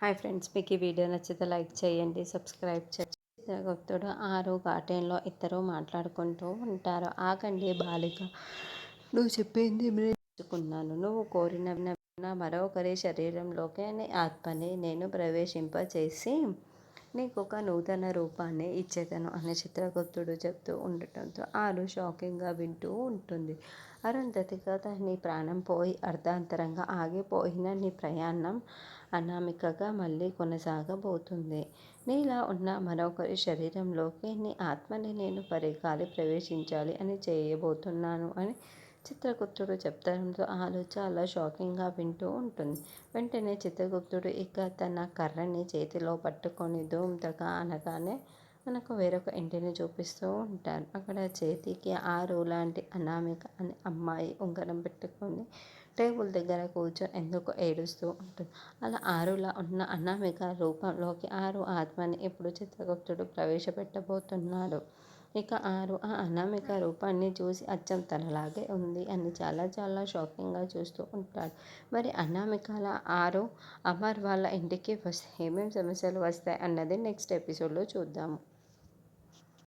Hi friends మీకు ఈ video నచ్చితే లైక్ చేయండి సబ్స్క్రైబ్ చేయండి. చిత్రగుప్తుడు ఆరు గార్డెన్లో ఇద్దరు మాట్లాడుకుంటూ ఉంటారు. ఆగండి బాలిక నువ్వు చెప్పింది నేర్చుకున్నాను. నువ్వు కోరిన మరొకరి శరీరంలోకి ఆత్మని నేను ప్రవేశింపచేసి నీకు ఒక నూతన రూపాన్ని ఇచ్చేదను అని చిత్రగుప్తుడు చెప్తూ ఉండటంతో ఆరు షాకింగ్గా వింటూ ఉంటుంది. అరుంధతి కథ నీ ప్రాణం పోయి అర్ధాంతరంగా ఆగిపోయిన నీ ప్రయాణం అనామికగా మళ్ళీ కొనసాగబోతుంది. నీలా ఉన్న మరొకరి శరీరంలోకి నీ ఆత్మని నేను పరిగాలి ప్రవేశించాలి అని చేయబోతున్నాను అని చిత్రగుప్తుడు చెప్తడంతో ఆలు చాలా షాకింగ్గా వింటూ ఉంటుంది. వెంటనే చిత్రగుప్తుడు ఇక తన కర్రని చేతిలో పట్టుకొని ధూమ్తగా అనగానే మనకు వేరొక ఇంటిని చూపిస్తూ ఉంటారు అక్కడ చేతికి ఆరు లాంటి అనామిక అనే అమ్మాయి ఉంగరం పెట్టుకొని టేబుల్ దగ్గర కూర్చొని ఎందుకు ఏడుస్తూ ఉంటుంది. అలా ఆరులా ఉన్న అనామిక రూపంలోకి ఆరు ఆత్మని ఇప్పుడు చిత్రగుప్తుడు ప్రవేశపెట్టబోతున్నాడు. ఇక ఆరు ఆ అనామిక రూపాన్ని చూసి అచ్చం తనలాగే ఉంది అని చాలా చాలా షాకింగ్గా చూస్తూ ఉంటాడు. మరి అనామికల ఆరు అమర్ వాళ్ళ ఇంటికి వస్తే ఏమేమి సమస్యలు వస్తాయి అన్నది నెక్స్ట్ ఎపిసోడ్లో చూద్దాము.